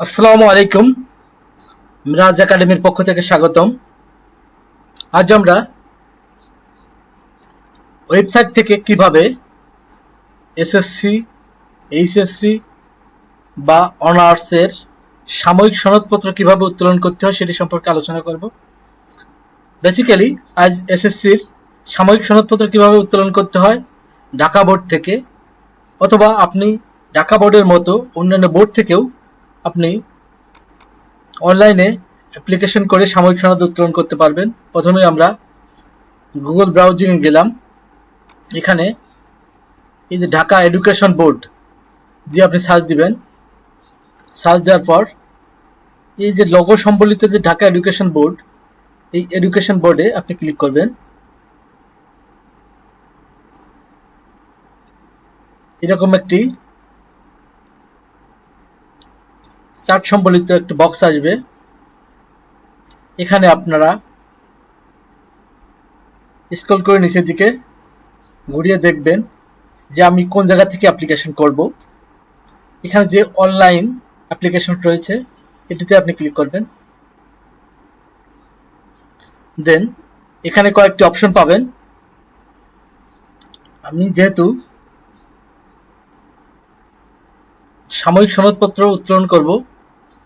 আসসালামু আলাইকুম। মিরাজ একাডেমির পক্ষ থেকে স্বাগতম। আজ আমরা ওয়েবসাইট থেকে কীভাবে এসএসসি, এইচএসসি বা অনার্সের সাময়িক সনদপত্র কীভাবে উত্তোলন করতে হয় সেটি সম্পর্কে আলোচনা করব। বেসিক্যালি আজ এসএসসির সাময়িক সনদপত্র কীভাবে উত্তোলন করতে হয় ঢাকা বোর্ড থেকে অথবা আপনি ঢাকা বোর্ডের মতো অন্যান্য বোর্ড থেকেও আপনি অনলাইনে অ্যাপ্লিকেশন করে সাময়িক সনদ উত্তোলন করতে পারবেন। প্রথমে আমরা গুগল ব্রাউজিংয়ে গেলাম। এখানে এই যে ঢাকা এডুকেশন বোর্ড দিয়ে আপনি সার্চ দিবেন। সার্চ দেওয়ার পর এই যে লগো সম্বলিত যে ঢাকা এডুকেশন বোর্ড এই এডুকেশন বোর্ডে আপনি ক্লিক করবেন। এরকম একটি চার্ট সম্বলিত একটি বক্স আসবে। এখানে আপনারা স্ক্রল করে নিচের দিকে ঘুরিয়ে দেখবেন যে আমি কোন জায়গা থেকে অ্যাপ্লিকেশন করব। এখানে যে অনলাইন অ্যাপ্লিকেশন রয়েছে, এটিতে আপনি ক্লিক করবেন। দেন এখানে কয়েকটি অপশন পাবেন। আমি যেহেতু সাময়িক সনদপত্র উত্তোলন করব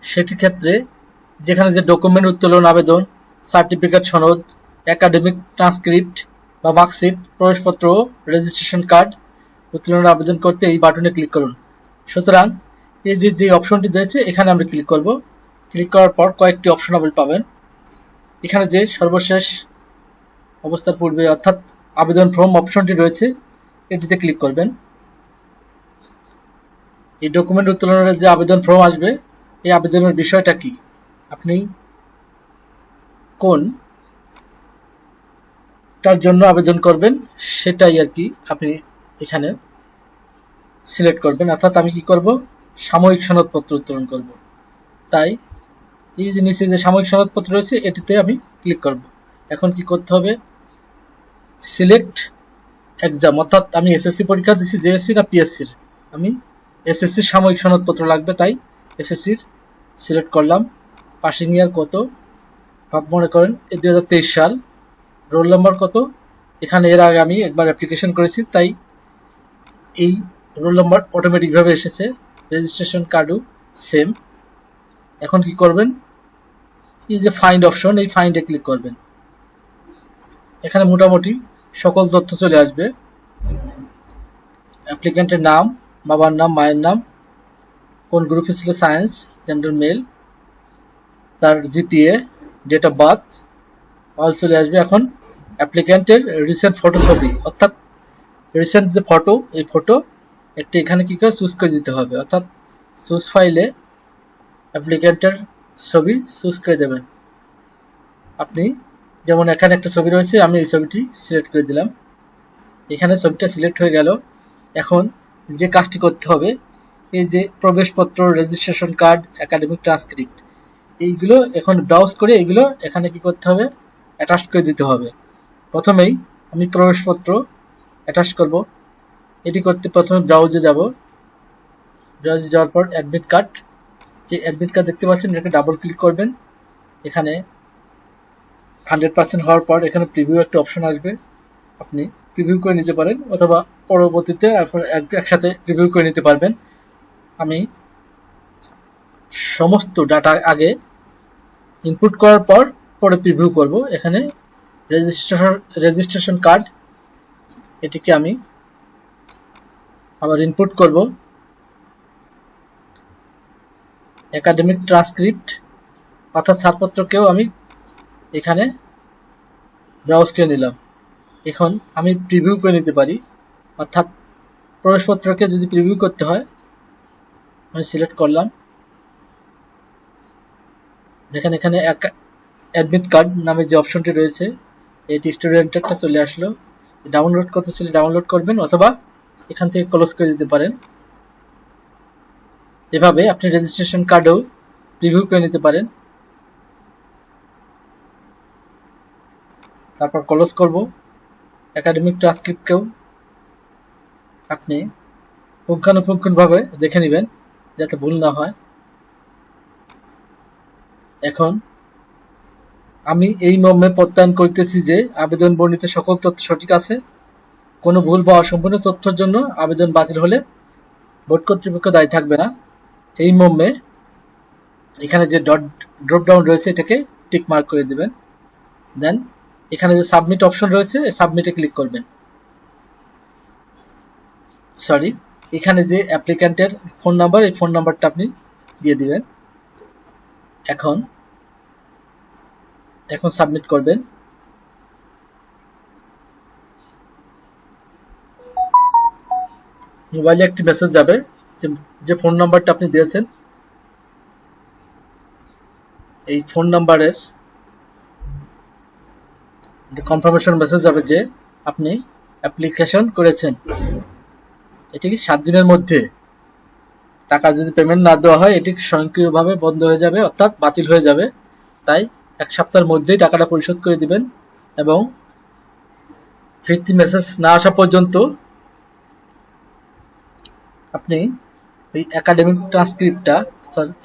সেটির ক্ষেত্রে যেখানে যে ডকুমেন্ট উত্তোলন আবেদন সার্টিফিকেট সনদ একাডেমিক ট্রান্সক্রিপ্ট বা মার্কশিট প্রবেশপত্র রেজিস্ট্রেশন কার্ড উত্তোলনের আবেদন করতে এই বাটনে ক্লিক করুন। সুতরাং এই যে যে অপশনটি দিয়েছে এখানে আমরা ক্লিক করব। ক্লিক করার পর কয়েকটি অপশন আপনি পাবেন। এখানে যে সর্বশেষ অবস্থার পূর্বে, অর্থাৎ আবেদন ফর্ম অপশনটি রয়েছে, এটিতে ক্লিক করবেন। এই ডকুমেন্ট উত্তোলনের যে আবেদন ফর্ম আসবে এই আবেদনের বিষয়টা কি? আপনি কোন তার জন্য আবেদন করবেন সেটাই আর কি আপনি এখানে সিলেক্ট করবেন। অর্থাৎ আমি কি করব? সাময়িক সনদপত্র উত্তোলন করব। তাই এই যে নিচে যে সাময়িক সনদপত্র রয়েছে, এটিতে আমি ক্লিক করব। এখন কি করতে হবে? Select exam. অর্থাৎ আমি এসএসসি পরীক্ষা দিচ্ছি জেএসসি না পিএসসির? আমি এসএসসির সাময়িক সনদপত্র লাগবে, তাই এসএসসির সিলেক্ট করলাম। পাসিং ইয়ার কত? ভাব মনে করেন এই দু হাজার তেইশ সাল। রোল নাম্বার কত? এখানে এর আগে আমি একবার অ্যাপ্লিকেশন করেছি, তাই এই রোল নাম্বার অটোমেটিকভাবে এসেছে। রেজিস্ট্রেশন কার্ডও সেম এখন কি করবেন? এই যে ফাইন্ড অপশন এই ফাইন্ডে ক্লিক করবেন। এখানে মোটামুটি সকল তথ্য চলে আসবে। অ্যাপ্লিকেন্টের নাম, বাবার নাম, মায়ের নাম কোন গ্রুপে ছিল? সায়েন্স জেন্ডার মেল তার GPA date of birth all চলে আসবে এখন অ্যাপ্লিক্যান্টের রিসেন্ট ফটো ছবি। অর্থাৎ রিসেন্ট যে ফটো এই ফটো একটি এখানে কী করে চুজ করে দিতে হবে? অর্থাৎ চুজ ফাইলে অ্যাপ্লিক্যান্টের ছবি চুজ করে দেবেন। আপনি যেমন এখানে একটা ছবি রয়েছে, আমি এই ছবিটি সিলেক্ট করে দিলাম। এখানে ছবিটা সিলেক্ট হয়ে গেল। এখন যে কাজটি করতে হবে এই যে প্রবেশপত্র রেজিস্ট্রেশন কার্ড একাডেমিক ট্রান্সক্রিপ্ট এইগুলো এখন ব্রাউজ করে এইগুলো এখানে কি করতে হবে? অ্যাটাচ করে দিতে হবে। প্রথমেই আমি প্রবেশপত্র অ্যাটাচ করব। এটি করতে প্রথমে ব্রাউজে যাব। ব্রাউজে যাওয়ার পর অ্যাডমিট কার্ড যে অ্যাডমিট কার্ড দেখতে পাচ্ছেন, এটাকে ডাবল ক্লিক করবেন। এখানে হান্ড্রেড পার্সেন্ট হওয়ার পর এখানে প্রিভিউ একটা অপশন আসবে। আপনি প্রিভিউ করে নিতে পারেন, অথবা পরবর্তীতে একসাথে প্রিভিউ করে নিতে পারবেন। আমি সমস্ত ডাটা আগে ইনপুট করার পর পরে প্রিভিউ করব। এখানে রেজিস্ট্রেশন রেজিস্ট্রেশন কার্ড এটিকে আমি আবার ইনপুট করব। একাডেমিক ট্রান্সক্রিপ্ট অর্থাৎ ছাড়পত্রকেও আমি এখানে ব্রাউজ করে নিলাম। এখন আমি প্রিভিউ করে নিতে পারি। অর্থাৎ প্রবেশপত্রকে যদি প্রিভিউ করতে হয় আমি সিলেক্ট করলাম। দেখেন এখানে অ্যাডমিট কার্ড নামে যে অপশনটি রয়েছে এটি স্টুডেন্টেরটা চলে আসলো। ডাউনলোড করতে চাইলে ডাউনলোড করবেন অথবা এখান থেকে ক্লোজ করে দিতে পারেন। এভাবে আপনি রেজিস্ট্রেশন কার্ডও রিভিউ করে নিতে পারেন। তারপর ক্লোজ করব। একাডেমিক ট্রান্সক্রিপ্টকেও আপনি পুঙ্খানুপুঙ্খভাবে দেখে নেবেন। যাতে ভুল না হয়। এখন আমি এই মর্মে প্রত্যয়ন করিতেছি যে আবেদন বর্ণিত সকল তথ্য সঠিক আছে। কোনো ভুল বা অসম্পূর্ণ তথ্যের জন্য আবেদন বাতিল হলে বোর্ড কর্তৃপক্ষ দায়ী থাকবে না। এই মর্মে এখানে যে ডট ড্রপ ডাউন রয়েছে, এটাকে টিক মার্ক করে দেবেন। দেন এখানে যে সাবমিট অপশন রয়েছে সাবমিটে ক্লিক করবেন। সরি এখানে যে অ্যাপ্লিক্যান্টের ফোন নাম্বার, এই ফোন নাম্বারটা আপনি দিয়ে দিবেন। এখন এখন সাবমিট করবেন। মোবাইলে একটি মেসেজ যাবে যে যে ফোন নাম্বারটা আপনি দিয়েছেন, এই ফোন নাম্বারের কনফার্মেশন মেসেজ যাবে যে আপনি অ্যাপ্লিকেশন করেছেন। এটি কি সাত দিনের মধ্যে? টাকা যদি পেমেন্ট না দেওয়া হয়, এটি স্বয়ংক্রিয়ভাবে বন্ধ হয়ে যাবে, অর্থাৎ বাতিল হয়ে যাবে। তাই এক সপ্তাহের মধ্যেই টাকাটা পরিশোধ করে দিবেন এবং ফিরতি মেসেজ না আসা পর্যন্ত আপনি ওই একাডেমিক ট্রান্সক্রিপ্টটা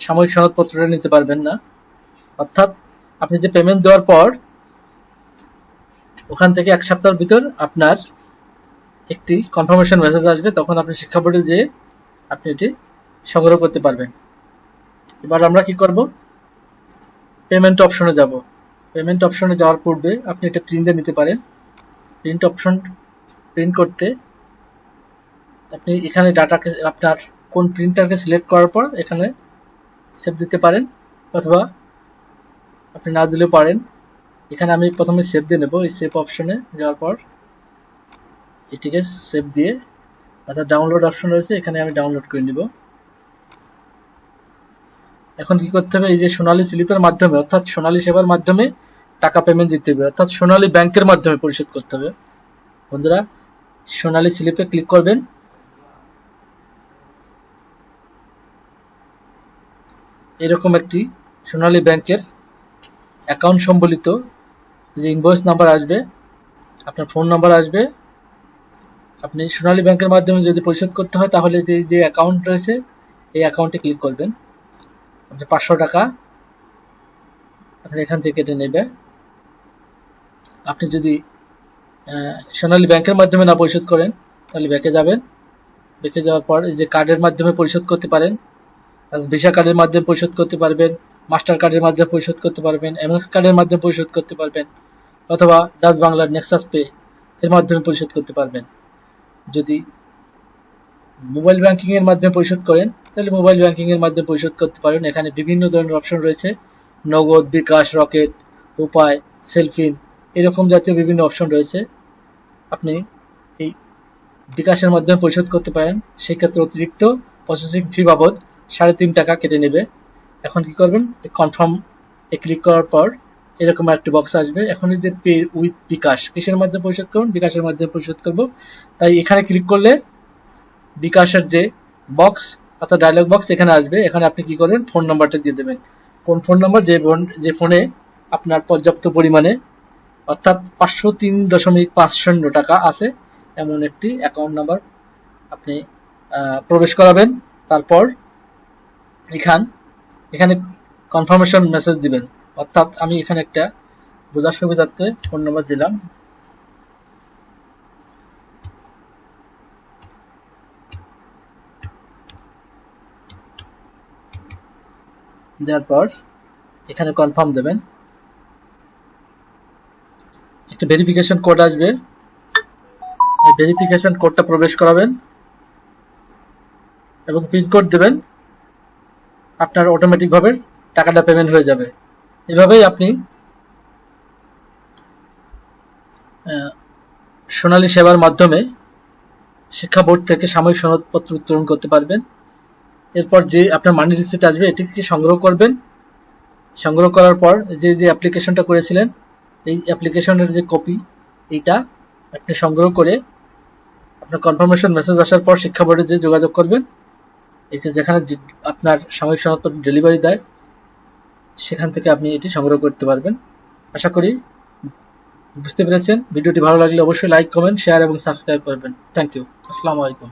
সাময়িক সনদপত্রটা নিতে পারবেন না। অর্থাৎ আপনি যে পেমেন্ট দেওয়ার পর, ওখান থেকে এক সপ্তাহের ভিতর আপনার একটি কনফার্মেশন মেসেজ আসবে, তখন আপনি শিক্ষা বোর্ডে যেয়ে আপনি এটি সংগ্রহ করতে পারবেন। এবার আমরা কি করব? পেমেন্ট অপশনে যাব। পেমেন্ট অপশনে যাওয়ার পূর্বে আপনি এটা প্রিন্টে নিতে পারেন। প্রিন্ট অপশন প্রিন্ট করতে আপনি এখানে ডাটাকে, আপনার কোন প্রিন্টারকে সিলেক্ট করার পর এখানে সেভ দিতে পারেন, অথবা আপনি না দিলেও পারেন। এখানে আমি প্রথমে সেভ দিয়ে নেব। এই সেভ অপশনে যাওয়ার পর এটিকে সেভ দিয়ে অর্থাৎ ডাউনলোড অপশন রয়েছে, এখানে আমি ডাউনলোড করে নিব। এখন কি করতে হবে? এই যে সোনালী স্লিপের মাধ্যমে, অর্থাৎ সোনালী সেবার মাধ্যমে টাকা পেমেন্ট দিতে হবে, অর্থাৎ সোনালী ব্যাংকের মাধ্যমে পরিশোধ করতে হবে। বন্ধুরা, সোনালী স্লিপে ক্লিক করবেন। এরকম একটি সোনালী ব্যাংকের অ্যাকাউন্ট সম্বলিত যে ইনভয়েস নাম্বার আসবে, আপনার ফোন নাম্বার আসবে আপনি সোনালী ব্যাংকের মাধ্যমে যদি পরিশোধ করতে হয়, তাহলে যে যে অ্যাকাউন্ট রয়েছে, এই অ্যাকাউন্টে ক্লিক করবেন। আপনি পাঁচশো টাকা আপনি এখান থেকে কেটে নেবে আপনি যদি সোনালী ব্যাংকের মাধ্যমে না পরিশোধ করেন, তাহলে ব্যাংকে যাবেন। ব্যাংকে যাওয়ার পর যে কার্ডের মাধ্যমে পরিশোধ করতে পারেন ভিসা কার্ডের মাধ্যমে পরিশোধ করতে পারবেন মাস্টার কার্ডের মাধ্যমে পরিশোধ করতে পারবেন এমএক্স কার্ডের মাধ্যমে পরিশোধ করতে পারবেন, অথবা ডাচ বাংলার নেক্সাস পে এর মাধ্যমে পরিশোধ করতে পারবেন। যদি মোবাইল ব্যাংকিংয়ের মাধ্যমে পরিশোধ করেন, তাহলে মোবাইল ব্যাংকিং এর মাধ্যমে পরিশোধ করতে পারেন। এখানে বিভিন্ন ধরনের অপশন রয়েছে। নগদ, বিকাশ, রকেট, উপায় সেলফিন এরকম জাতীয় বিভিন্ন অপশন রয়েছে। আপনি এই বিকাশের মাধ্যমে পরিশোধ করতে পারেন। সেক্ষেত্রে অতিরিক্ত প্রসেসিং ফি বাবদ সাড়ে তিন টাকা কেটে নেবে। এখন কি করবেন? কনফার্ম এ ক্লিক করার পর এরকম একটি বক্স আসবে। এখন যে পে উইথ বিকাশ, কিসের মাধ্যমে পরিশোধ করুন বিকাশের মাধ্যমে পরিশোধ করব। তাই এখানে ক্লিক করলে বিকাশের যে বক্স অর্থাৎ ডায়লগ বক্স এখানে আসবে। এখানে আপনি কি করবেন? ফোন নাম্বারটা দিয়ে দেবেন। কোন ফোন নাম্বার যে যে ফোনে আপনার পর্যাপ্ত পরিমাণে অর্থাৎ পাঁচশো তিন দশমিক পাঁচ শূন্য টাকা আছে, এমন একটি অ্যাকাউন্ট নাম্বার আপনি প্রবেশ করাবেন। তারপর এখান, এখানে কনফার্মেশন মেসেজ দিবেন। অর্থাৎ আমি এখানে একটা বোঝার সুবিধার্থে ফোন নাম্বার দিলাম। দেওয়ার পর এখানে কনফার্ম দেবেন। একটা ভেরিফিকেশন কোড আসবে। ভেরিফিকেশন কোডটা প্রবেশ করাবেন এবং পিনকোড দেবেন। আপনার অটোমেটিকভাবে টাকাটা পেমেন্ট হয়ে যাবে। এভাবেই আপনি সোনালী সেবার মাধ্যমে শিক্ষা বোর্ড থেকে সাময়িক সনদপত্র উত্তোলন করতে পারবেন। এরপর যে আপনার মানি রিসিট আসবে, এটিকে সংগ্রহ করবেন। সংগ্রহ করার পর যে যে অ্যাপ্লিকেশনটা করেছিলেন, এই অ্যাপ্লিকেশনের যে কপি এইটা আপনি সংগ্রহ করে আপনার কনফার্মেশন মেসেজ আসার পর শিক্ষা বোর্ডে যে যোগাযোগ করবেন এটা যেখানে আপনার সাময়িক সনদপত্র ডেলিভারি দেয় সেখান থেকে আপনি এটি সংগ্রহ করতে পারবেন। আশা করি বুঝতে পেরেছেন। ভিডিওটি ভালো লাগলে অবশ্যই লাইক কমেন্ট শেয়ার এবং সাবস্ক্রাইব করবেন। থ্যাংক ইউ আসসালামু আলাইকুম।